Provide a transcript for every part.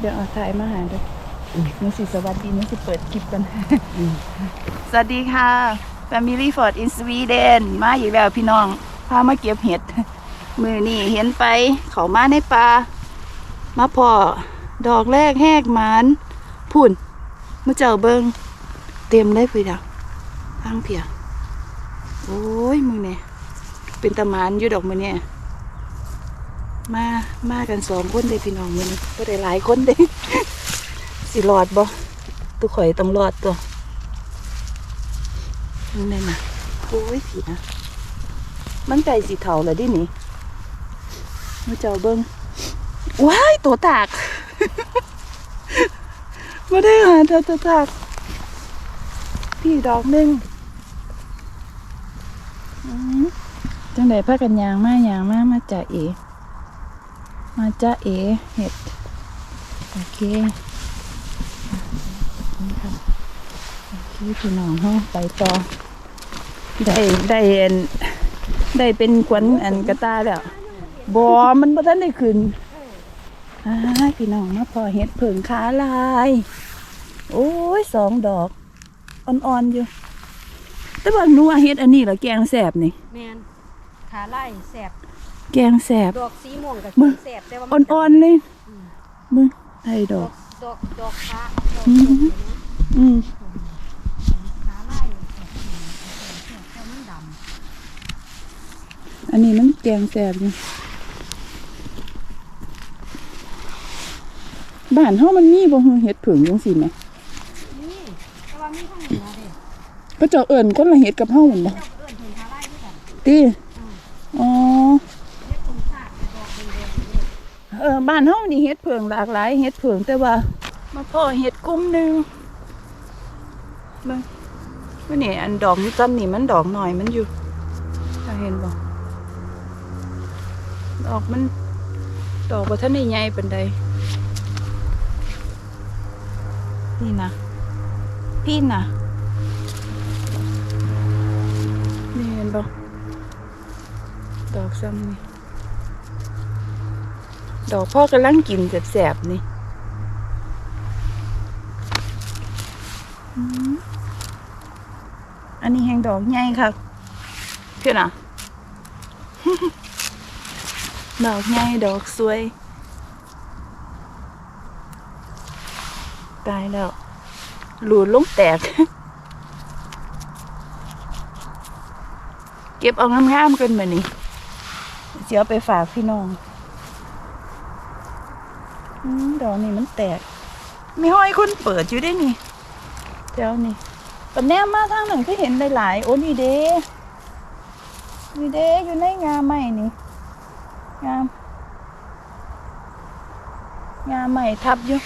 เดี๋ยวเอาถ่ายมาหาด้วยนี่สิสวัสดีนี่สิเปิดคลิปกันสวัสดีค่ะ Family Ford in Sweden มาอีกแล้วพี่น้อง พามาเก็บเห็ด มือนี่เห็นไปเขามาในป่ามาพอดอกแรกแหกหมานพุ่นมาเจ้าเบิงเต็มเลยพี่ดาวทางเพีย โอ้ยมึงเนี่ยเป็นตะหมานอยู่ดอกมือเนี่ย มามากันสองคนเด้พี่น้องมือนี้ก็ได้หลายคนเด้สิรอดบ่ตุกข่อยต้องรอดตัวมึงได้มาโอ้ยผีนะ มันไก่สีเทาเลยดิหนี่มาเจ้าเบิ้งว้ายตัวตากมาได้หาเธอตัวตากพี่ดอกหนึ่งจังไดพากันยางมายางมามาจ่าเอ มาจ่าเอเห็ด โอเคนี่ค่ะโอเคพี่น้องเฮาไปต่อ ได้ได้อันได้เป็นขวัญอันกระตาแล้วบอมันบ่ทันได้ขึ้นอ้าพี่น้องมาพอเห็ดเผิงขาลาย โอ้ยสองดอกอ่อนๆอยู่ แต่ว่านูว่าเฮ็ดอันนี้เหรอแกงแสบนี่แมนขาไล่แสบ แกงแสบดอกสีม่วงกับมึงแสบแต่ว่าอ่อนๆเลยมึงได้ดดออกก ดอกดอกขาดอกอืมอืมขาไล่แสบแสบแต่มันดอันนี้มันแกงแสบอยู่บ้านเฮามันมีบ่ฮู้เฮ็ดผึ่งจังซี่แหมำนี่แต่ว่ามีข้างเหนือเด้ก็เจ้าเอิ้นคนละเฮ็ดกับเฮาแม่นบ่เจ้าก็เอิ้นเพิ่นขาไล่ด้วยกัน ติอ๋อ เฮ็ดตรงซากแต่ดอกแดงๆนี่ เออบ้านเฮานี่เฮ็ดเผิงหลากหลายเฮ็ดเผิงแต่ว่า มาพ่อเฮ็ดกลุ่มหนึ่งเบิ่งว่านี่อันดอกนี่ซ้ำนี่มันดอกหน้อยมันอยู่ถ้าเห็นบ่ดอกมันดอกบ่ทันได้ใหญ่ปานใดนี่นะพี่นะนี่เห็นบ่ดอกซ้ำนี่ ดอกพ่อกำลังกินแสบๆนี่อันนี้แหงดอกใหญ่ค่ะเพื่อนอะ ดอกใหญ่ดอกสวย ตายแล้ว หลุดลงแตก เก็บเอางามๆกันมานี่เสียวไปฝากพี่น้อง ดอกนี่มันแตก มีห้อยคนเปิดอยู่ได้นี่เจ้านี่ปันแนมมาทางหนึ่งก็เห็นหลายๆ โอ้นี่เด้นี่เด้อยู่ในงาใหม่นี่ งาม งาใหม่ทับอยู่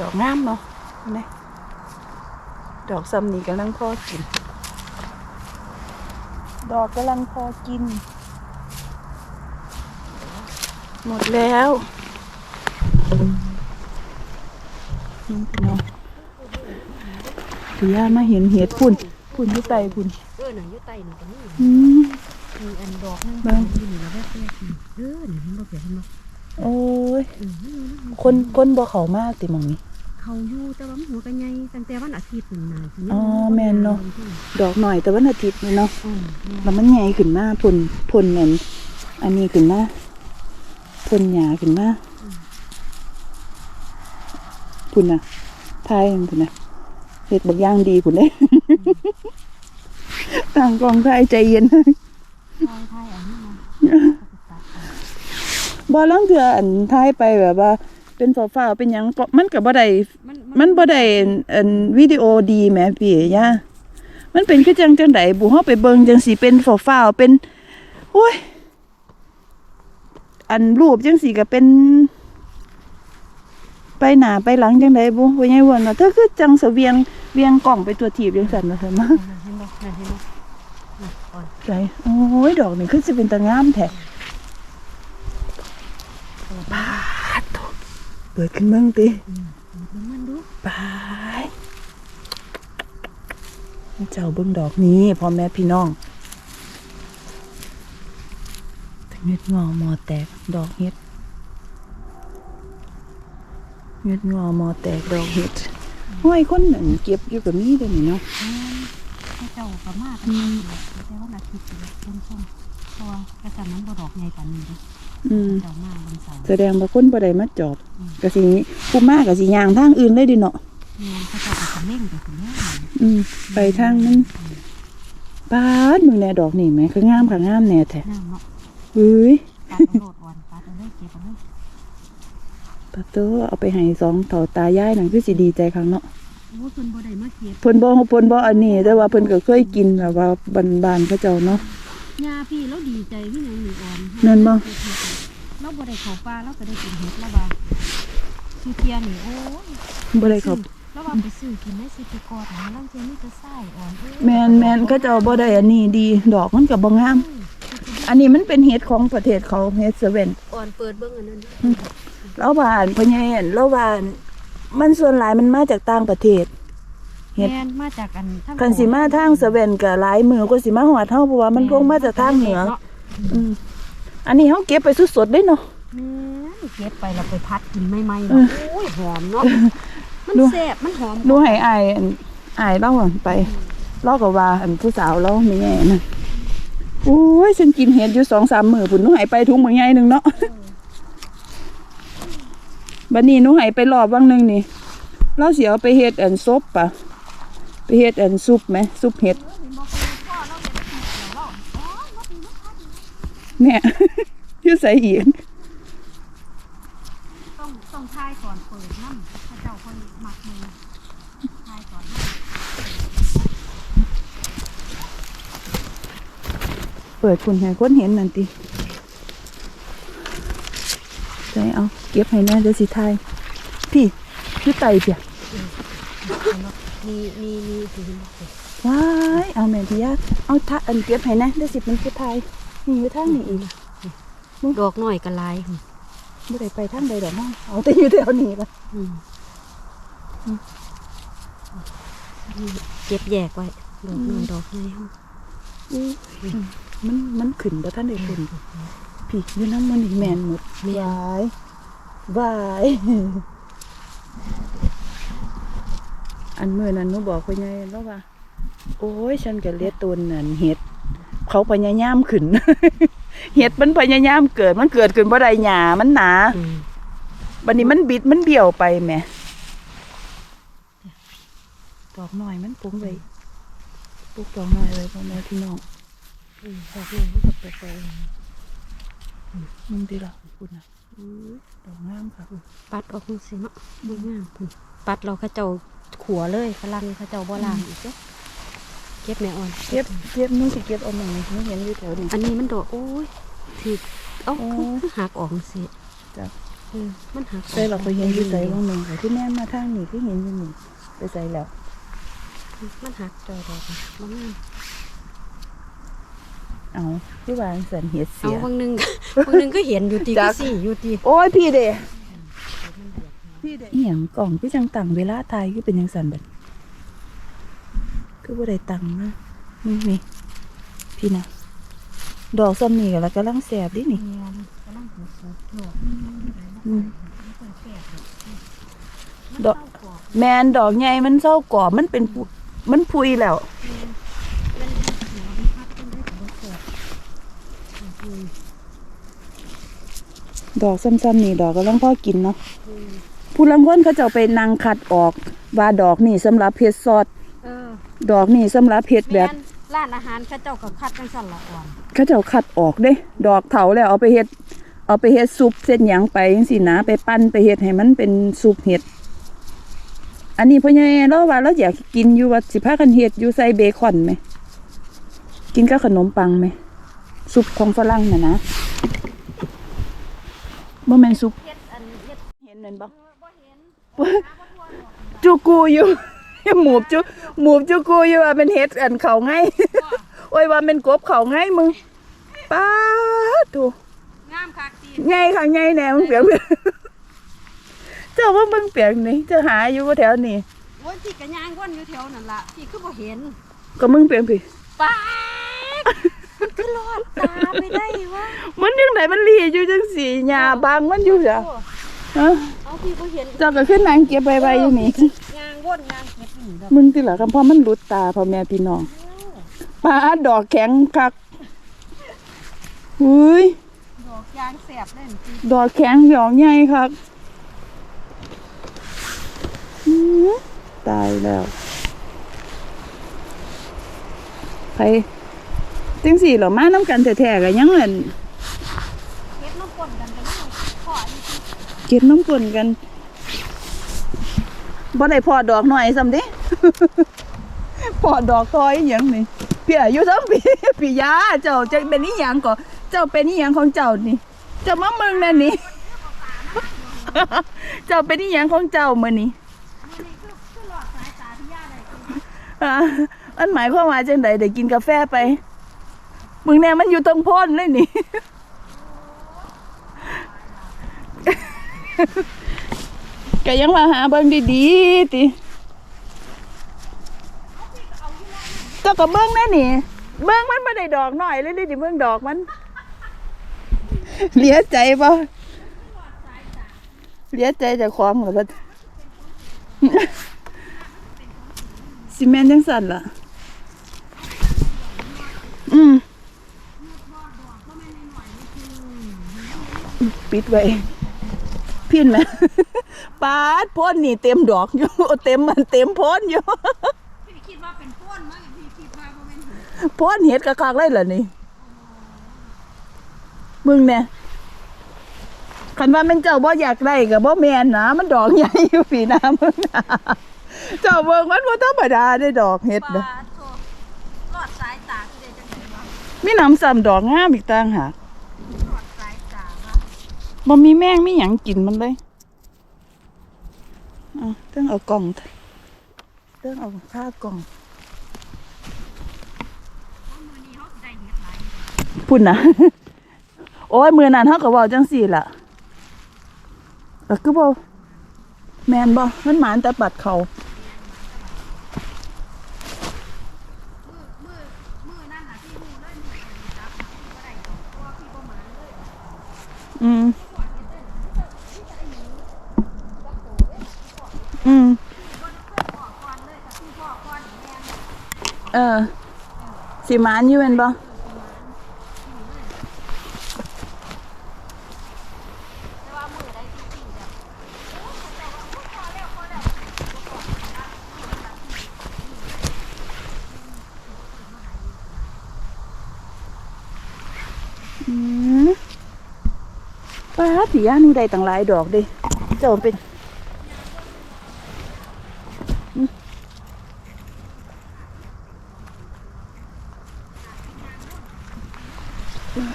ดอกงามเนาะเห็นไหมดอกซ้ำนี่กำลังพอกิน ดอกกำลังพอกิน หมดแล้วนี่พี่น้องถือย่ามาเห็นเห็ดพุ่นพุ่นอยุ่ไตพุ่นเออน่ะอยู่ใต้นี่ก็มีอืมมีอันดอกนึงเบิ่งอยู่นี่แล้วแบบแรกนี่เออนี่มันบ่เปลี่ยนมันบ่โอ้ยเออมันอยู่นะคนคนบ่เขามากติหมองนี้ เขาอยู่แต่ว่ามันหัวกันใหญ่ตั้งแต่วันอาทิตย์นั่นน่ะสิอ๋อแม่นเนาะ ดอกหน่อยแต่วันอาทิตย์นี่เนาะอืมแม่นแล้วมันใหญ่ขึ้นมาพนพนนั่นอันนี้ขึ้นมาพนหยาขึ้นมาพุ่นน่ะทายพุ่นน่ะเห็ดบักอย่างดีพุ่นเด้ ต่างกองทายใจเย็นทายทายอันนี้มาบ่ลังเถื่ออันทายไปแบบว่า เป็นฟ้าวๆเป็นหยังก็มันก็บ่ได้มันบ่ได้อันวิดีโอดีแหมพี่ย่ามันเป็นคือจังจังไดบุเฮาไปเบิ่งจังสิเป็นฟ้าวๆเป็นโอ้ยอันรูปจังสีก็เป็น ไปหนาไปหลังจังไดบุว่าไงวนว่าเธอคือจังเสเวียงเวียงกล่องไปตัวถีบจังสันนะเธอมาเห็นบ่นั่นเห็นบ่น่ะอ่อนใจโอ้ยดอกนี่คือสิเป็นตางามแท้บาดโถ่เปิดขึ้นเบิ่งติอืมเบิ่งมันดูไปเจ้าเบิ่งดอกนี้พ่อแม่พี่น้องเง็ดงอมอแตกดอกเห็ดเง็ดงอมอแตกดอกเห็ดห้อยคนนั่นเก็บอยู่กับมีเด้อนี่เนาะให้เจ้าก็มากันอยู่แต่ว่าอาทิตย์ละต้นส้มเพราะว่ากระสันนั้นบ่ดอกใหญ่ปานนี้เด้ อืมเจ้ามาวันเสาร์แสดงว่าคนบ่ได้มาจอบก็สิผู้มาก็สิย่างทางอื่นเลยดิเนาะแม่นเขาเจ้าก็สำเร็จไปถึงแล้วอืม ไปทางนั้นปาดมึงแน่ดอกนี่แหมคืองามค่ะงามแน่แท้น้ำเนาะเฮ้ยปาดเอาโลดอ่อนปาดเอาเลยเก็บเอาเลยปาโตเอาไปให้สองเฒ่าตายายนั่นคือสิดีใจครั้งเนาะโอ้เพิ่นบ่ได้มาเก็บเพิ่นบ่เพิ่นบ่อันนี้ แต่ว่าเพิ่นก็เคยกินแบบว่าบ้านๆเขาเจ้าเนาะ ยาพี่แล้วดีใจพี่ยังนี่อ่อนนั่นบ่เราบ่ได้เข้าป่าเราก็ได้กินเห็ดแล้วว่าคือเทียนี่โอ้ยบ่ได้เขาแล้วว่าไปซื้อกินได้สิไปกอดหาลังเทียนี่จะไส้อ่อนเอ้ยแม่นแม่นเขาเจ้าบ่ได้อันนี้ดีดอกมันก็บ่งาม อันนี้มันเป็นเห็ดของประเทศเขาเห็ดเซเว่นอ่อนเปิดเบิ่งอันนั้นแล้วว่าอันพ่อใหญ่อันแล้วว่าอันมันส่วนหลายมันมาจากต่างประเทศ เห็ด แม่นมาจากอันทางคันสิมาทางเซเว่นก็หลายมือก็สิมาฮอดเฮาเพราะว่ามันลงมาจากทางเหนือ อืมอันนี้เขาเก็บไปสดๆได้เนาะ แม่นเก็บไปแล้วไปพัดกินใหม่ๆเอเนาะอโอ้ยหอมเนาะมันดู แซ่บมันหอมดูให้อายอันอายเล่าอะไปเล่ากับว่าอันผู้สาวเล่าไม่แย่นั่นโอ้ยฉันกินเห็ดอยู่สองสามมือผุนหนูใหายไปถุงมือใหญ่หนึ่งเนาะบัดนี้หนูใหายไปรอบวังหนึ่งนี่เราเสียเอาไปเฮ็ดอันซุปปะไป เฮ็ดอันซุปไหมซุปเห็ดแม่อยู่ใส่อีกต้องต้องทายก่อนเปิดน้ำพระเจ้าคนหมักมือทายก่อนเปิดคุณให้คนเห็นนั่นติใจเอาเก็บให้แน่เดี๋ยวสิทายพี่พี่ไตเปีย มีมีมีสิเห็นบ่ว้ายเอาแม่พี่ยาเอาทะอันเก็บให้แน่เดี๋ยวสิมันสิทายนี่อยู่ทางนี้อีกดอกน้อยก็หลายไม่ได้ไปทางใดดอกน้องเอาแต่อยู่แถวนี้ละอืมเก็บแยกไว้ดอกน้อยดอกใหญ่เฮาอู้มันมันขึ้นบ่ท่านได้ขึ้นพี่อยู่น้ำมันอีกแมนหมดวายวาย อันเมื่อนั้นหนูบอกพ่อใหญ่แล้วว่า โอ้ยฉันก็เลียตัวนั่นเห็ด เขาพยายามขึ้น เห็ดมันพยายามเกิดมันเกิดขึ้นบ่ได้หญ้ามันหนาอืมบัดนี้มันบิดมันเบี้ยวไปแหมดอกน้อยมันปุ้งไว้ปลูกดอกน้อยไว้พ่อแม่พี่น้องอืมดอกน้อยมันก็เปิดไปมึงดีละคุณนะดอกงามค่ะปัดออกจังซี่เนาะบ่งามพุ่นปัดเราเขาเจ้า ขัวเลยฝรั่งเขาเจ้าบ่ล้างอีกเด้อเก็บแม่อ่อนเก็บเก็บมึงสิเก็บเอาหน่อยมึงเห็นอยู่แถวนี้ อันนี้มันดอกโอ้ยถือเอ้าอ๋อคือคือหักออกสิจ้ะเออมันหักออกใส่เราไปเห็นอยู่ใส่ว่างหนึ่งค่ะที่แม่มาทางนี้ที่เห็นอยู่นี่ไปใส่แล้วมันหักจอยดอกอะบ่งามเอาที่วางสันเห็ดเอาเสีย บางหนึง บางหนึงก็เห็นอยู่ตีจัก็ก สี่อยู่ตีโอ้ยพี่เด้พี่ เด้อีหยังกล่องพี่จังตังเวลาตายคือเป็นยังสันแบบคือบ่ได้ตังค์นะมึงนี่พี่นะดอกซ้ำนี่ก็แล้วกำลังแสบดินี่เนียนกำลังหูสูบหลอกอืมมันแสบเลยดอกแมนดอกใหญ่มันเศร้ากรอบมันเป็นปุมันพุยแล้วดอกซ้ำๆนี่ดอกก็ลังพ่อกินเนาะ ผู้ลังคนเขาจะเอาไปนางขัดออกว่าดอกนี่สำหรับเฮ็ดซอสเออดอกนี่สำหรับเฮ็ดแบบแม่นร้านอาหารเขาเจ้าก็คัดจังสั่นละอ่อนเขาจะเอาขัดออกเด้ ดอกเถาแล้วเอาไปเฮ็ด เอาไปเฮ็ดซุปเส้นหยังไปจังซี่นะไปปั้นไปเฮ็ดให้มันเป็นซุปเห็ด อันนี้พ่อใหญ่เราว่าเราอยากกินอยู่ว่าสิพากันเฮ็ดอยู่ใส่เบคอนไหมกินกับขนมปังไหมซุปของฝรั่งน่ะนะบ่แม่นซุปเฮ็ดอันเฮ็ดเห็นนั่นบ่บ่เห็น จูกูอยู่หมูบจูหมูบจูกูอยู่ว่าเป็นเฮ็ดอันเขาไงโอ้ยว่าเป็นกบเขาไงมึงป้าดโถูงามคักตีไงค่ะไงแหน่มึงเปียงเจ้าว่าเบิ่งเปียกนี่เจะหาอยู่บ่แถวนี้โอ้ยพี่กระยางวนอยู่แถวนั่นล่ะพี่คือบ่เห็น ก็มึงเปียกพี่ป้าดมันคือรอดตาไปได้วะมันยังไดมันลีอยู่จังสี่หญ้าบางมันอยู่จ้ะ โอ้ฮะเอาพี่บ่เห็นเจ้าก็ขึ้นนางเก็บใบๆอยู่นี่ยางวนยางเก็บนี่ดอกมึงติล่ะคำพ่อมันหลุดตาพ่อแม่พี่น้องปลาดอกแข็งคักอุ้ยดอกยางแสบเลยจริงดอกแข็งดอกใหญ่คักอื้อตายแล้วใครจังสี่เหรอมาน้ำกันแท้ๆกันยังเงินเก็บน้ำก้นกันกันนี่ขออยู่ที่ เก็บน้ำกลนกันบ่ได้พอดอกหน่อยซ้ำดิพอดอกทอยอย่างนี่พี่อายุซ้ำปีพี่ยาเจ้าจะเป็นนี่ยังก่อเจ้าเป็นนี่ยังของเจ้านี่ เจ้ามาเมืองนั่นนี่เจ้าเป็นนี่ยังของเจ้าเมื้อนี้มันนี่คือคือหลอดสายตาที่ย่าได้จริงอ่าอันหมายความว่าจังไดได้กินกาแฟไปมึงแน่มันอยู่ตรงพ้นเลยนี่ ก็ยังมาหาเบิ่งดีๆติเจ้าก็เบิ่งแน่นี่ เบิ่งมันบ่ได้ดอกหน้อยเลยดิเบิ่งดอกมันเหลียใจบ่เหลียใจเจากของหรอบัดซีเมนต์จังสั่นล่ะ อืม ปิดไว้ พินไหมปาดพ่นนี่เต็มดอกอยู่เต็มมันเต็มพ่นอยู่พี่คิดว่าเป็นป้นมั้งพี่คิดว่าบ่แม่นหินพ่นเห็ดกะคักเลยเหรอนี่มึงเนี่ยคันว่าแมันเจ้าบ่อยากได้กับบ่แมนนะมันดอกใหญ่อยู่ปีหน้ามึงน่ะเจ้าเบิ่งมันบ่ธรรมดาได้ดอกเห็ดปนะลาโทหลอดสายตาคือได้จังไดวะมีน้ำซ้ำดอกงามอีกต่างหาก หลอดสายตาวะ บ่มีแมงมีหยังกินมันเลยเอาเต้องเอากล่องเต้องเอาผ้ากล่องพุ่นนะโอ้ยมือนั้นเฮาก็เว้าจังซี่ล่ะก็คือบ่แมนบ่มันหมานแต่ปัดเขามือมือมือนั่นน่ะที่มือเลยมืออันนี้จับบ่ได้ดอกเพราะว่าพี่บ่มาเลย อืม อืม เออ สิมานอยู่แม่นบ่แต่ว่ามือได้จริงๆแบบอืมป้าสิย่านี่ได้ตั้งหลายดอกด้เจ้าเป็นอืม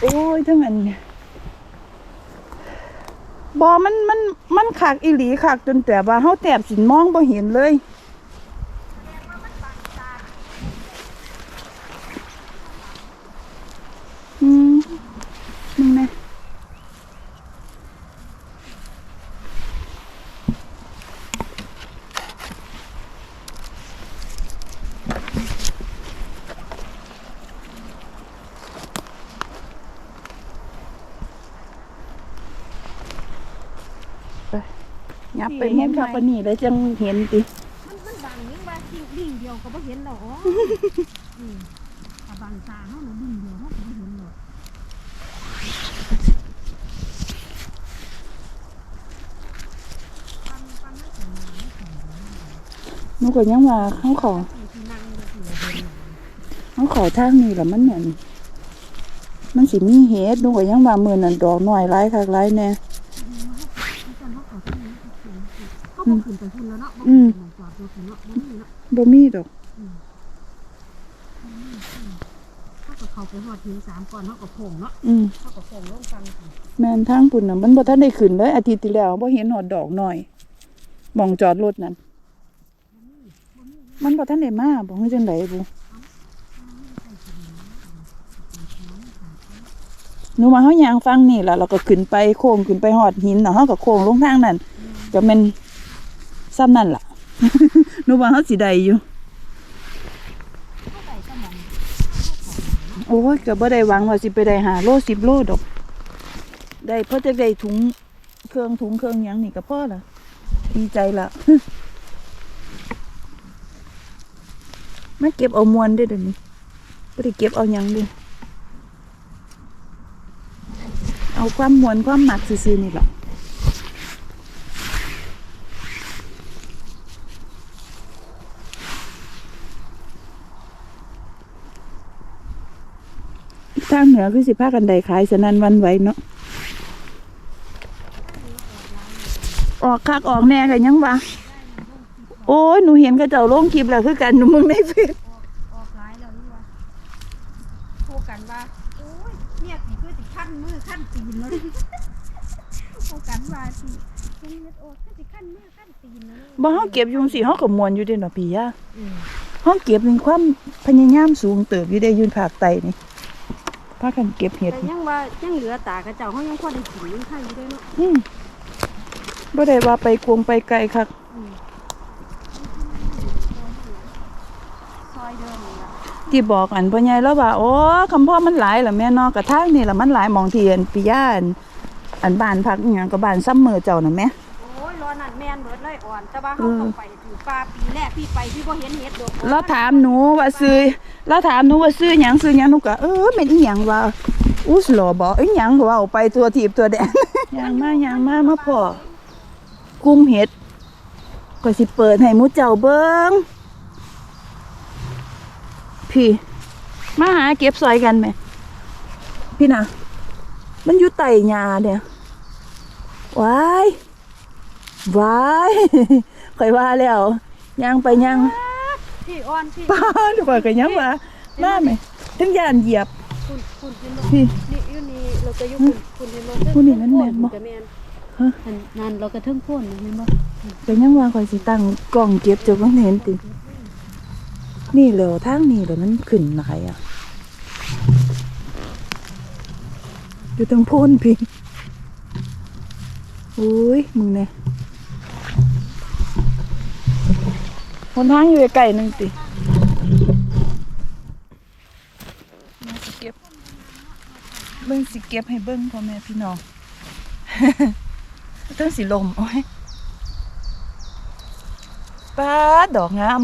โอ้ยทั้งอันเนี่ยบอมันมันมันขากอีหลีขากจนแต่ว่าเฮาแตบสินมองบ่เห็นเลย อืมมึงนะไป ยับไปมุมทับปานนี่เลยจังเห็นติมันมันบังยิ่งว่าสิ่งดิ่งเดียวก็บ่เห็นดอกอ๋ออืมถ้าบังตาเฮาน่ะดิ่งเดียวเฮาก็บ่เห็นดอกปันปันไม่ถึงหไม่ถึงหนูก็ยังว่าเขาขอที่นั่งอยู่ที่เดินเขาขอทางนี้แหละมันเหมือนมันสิมีเฮ็ดหนูก็ยังว่ามื้อนั้นดอกน้อยหลายคักหลายแน่ เขาบอกขึ้นไปพุ่นแล้วเนาะอืมจอดรถเนาะบ่มีเนาะบ่มีดอกเขาก็เขาไปหอดหินสามก่อนเขาก็โผงเนาะอืมเขาก็โผงลงฟังค่ะแม่นทางปุ่นน่ะมันบ่ทันได้ขึ้นเลยอาทิตย์ที่แล้วบ่เห็นหอดดอกหน้อยมองจอดรถนั่นมันบ่ทันได้มาบ่ฮู้จังไดบุหนูมาเฮายางฟังนี่ล่ะเราก็ขึ้นไปโค้งขึ้นไปหอดหินน่ะเฮาก็โค้งลงทางนั้นก็แม่น ซ้ำนั่นล่ะหนูว่าเฮาสิได้อยู่โอ้ยก็บ่ได้หวังว่าสิไปได้หาโล10โลดอก ได้เพราะจะได้ถุงเครื่องถุงเครื่องยังนี่ก็พ่อละดีใจละมาเก็บเอามวนเด้เดี๋ยวนี้บ่ได้เก็บเอายังด้อเอาความมวนความหมักซื่อๆนี่ล่ะ เหนือคือสิพากันได้ขายสนันหวันไหวเนาะออกคักออกแน่กันยังวะโอ้ยหนูเห็นกระเจ้าลงคลิปแล้วคือกันหนูมึงในเฟซออกร้ายแล้วนี่วะโทรกันว่าโอ้ยเนี่ยสิคือสิขั้นมือขั้นตีนแล้วโทรกันว่าสิเป็นเม็ดโอ้คือสิขั้นมือขั้นตีนแล้วบ่เฮาเก็บอยู่สิเฮาก็มวนอยู่เด้เนาะพี่ย่าอืมเฮาเก็บเป็นความพยายามสูงเติบอยู่ได้ยืนภาคใต้นี่ พากันเก็บเห็ดแต่ยังว่ายังเหลือตากระเจ้าเขายังพอได้กินยังไข่อยู่ด้วยเนาะอืมบ่ได้ว่าไปควงไปไกลคักซอยเดิมนี่ล่ะที่บอกอันพ่อใหญ่แล้วว่าโอ้คำพ่อมันหลายล่ะแม่เนาะกระทางนี่ล่ะมันหลายหมองที่อันปิยาอันอันบ้านพักอีหยังก็บ้านซ้ำมือเจ้าน่ะแม่โอ้ย รอนั่นแมนเบิดเลยอ่อน แต่ว่าเขาต้องไปถือปลาปีแรกพี่ไปพี่บ่เห็นเห็ดดอกเราถามหนูว่าซื้อเราถามหนูว่าซื้อหยังซื้อหยังหนูก็เออแม่นอีหยังว่าอู้สลอบอีหยังว่าเอาไปตัวทีบตัวแดนยางมาหย่างมามาพ่อกุ้มเห็ดก็สิเปิดให้มูเจ้าเบิ่งพี่ มาหาเก็บซอยกันไหม พี่นะมันอยู่ไต่หญ้าเนี่ยว้าย วายข่อยว่าแล้วย่างไปย่างพี่อ่อนพี่ป้าดูว่ากันยังว่ามาไหมทั้งยานเหยียบคุณคุณเห็นบ่พี่นี่อยู่นี่เราจะอยู่คุณคุณเห็นบ่ผู้นี่มันแม่นบ่จะแม่นฮะอันนั่นเราก็เทิงโพ่นเห็นบ่กันยังว่าคอยสิตั้งกล้องเก็บเจ้าก็เห็นตินี่เหลวทางนี้เหลวมันขึ้นหลายอะอยู่ตรงโพ้นพี่อุ้ยมึงเนี่ย คนทางอยู่ไกลหนึ่งติมาสิเก็บ เบิ่งสิเก็บให้เบิ่งพ่อแม่พี่น้องต้องสิลมโอ้ยป้าดอกงาม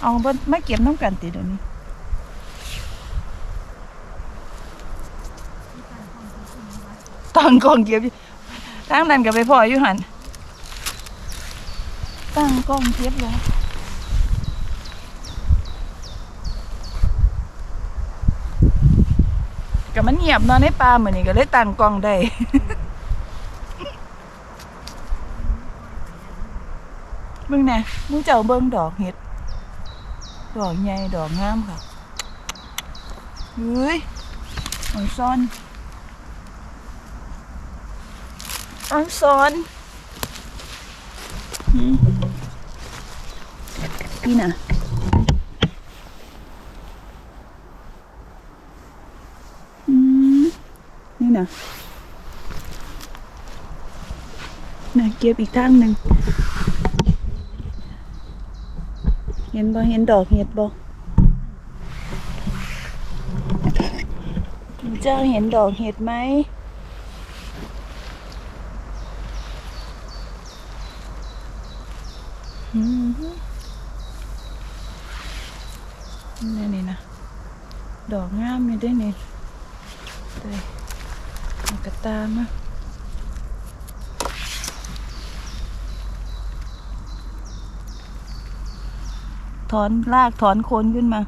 เอาบ่ไม่เก็บน้ำกันติเดี๋ยวนี้ตั้งก้องเก็บอยู่ทางนั้นก็ไปพ่ออยู่หันตั้งก้องเก็บแล้ว ก็มันเงียบเนอนในป่าเหมือนนี้ก็เลยตั้งกล้องได้ เบิ่งแหน่มึงเจ้าเบิ่งดอกเห็ด ดอกใหญ่ดอกงามค่ะเฮ้ยอ่อนซ้อนอ่อนซ้อนอืมนี่น่ะอืม นะนะเก็บอีกทางหนึ่ง เห็นบ่เห็นดอกเห็ดบ่เจ้าเห็นดอกเห็ดไหมอืมนี่นี่นะ ดอกงามอยู่ด้วยนี่ย กระตามอะถอนรากถอนโคนขึ้นมา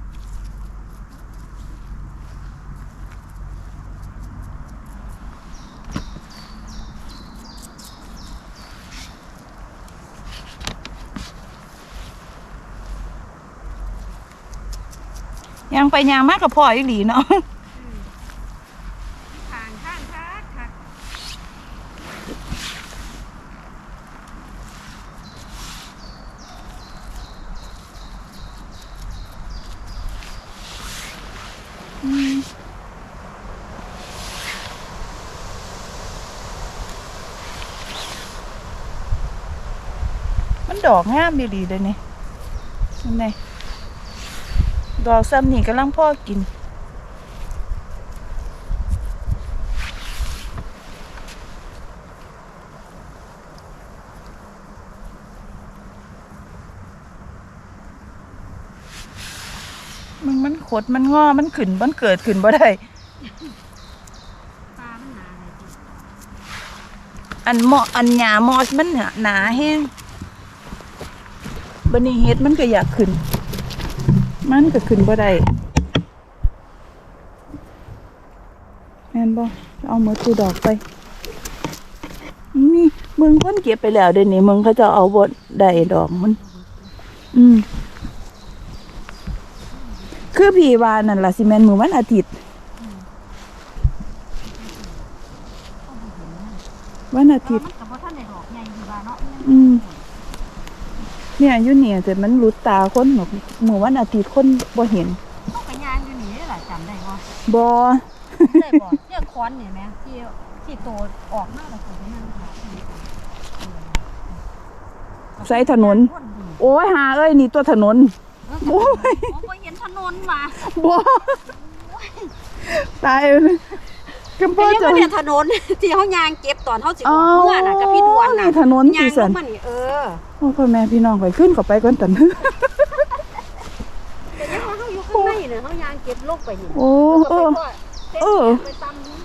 ยังไปยังมากกับพ่ออีหลีเนาะ ทางข้างคักคัก น ดอกงามดีดีเลยนี่นั่นไงดอกซ้ำนี่กำลังพ่อกิน มันมันขดมันงอมันขึ้นมันเกิดขึ้นบ่ได้ปลามันหนาเลยจิอันเหมาะอันหยามอสมันหนาหนาแห้ง บันนี้เฮ็ดมันก็อยากขึ้น มันก็ขึ้นบ่ได้แม่นบ่เอามือตูดอกไป นี่มึงคนเก็บไปแล้วเดี๋ยวนี้มึงเขาจะเอาบ่ได้ดอกมัน อืม คือพี่ว่านั่นล่ะสิแม่นมื้อวันอาทิตย์ วันอาแต่ทิตย์มันกับว่าท่านในดอกใหญ่ดีว่าเนาะมันอืม เนี่ยอยู่เนี่ยแต่มันหลุดตาคนหรอกเมื่อวันอาทิตย์คนบ่เห็นต้องไปยางอยู่นี่แหละจำได้ว่าบ่ได้บ่เนี่ยค้อนเนี่ยไหมที่ที่โตออกมากเลยผมนั่นค่ะใส่ถนน โอ้ยหาเอ้ยนี่ตัวถนนโอ้ยผมเห็นถนนมาบ่ตายเลยกำเป็พ่อนยังจะไงเนี่ยถนนที่เขายางเก็บตอนเขาสิออ๋ออกเมื่อน่ะกับพี่ดวนน่ะนี่ถนนยาที่งสัลนงมานี่เออ โอ้พ่อแม่พี่น้องไปขึ้นเข้าไปก่อนตันแต่ยังว่าเขาอยู่ข้างในเนี่ยเขายางเก็บลงไปนี่โอ้เออ เออ ไปตำ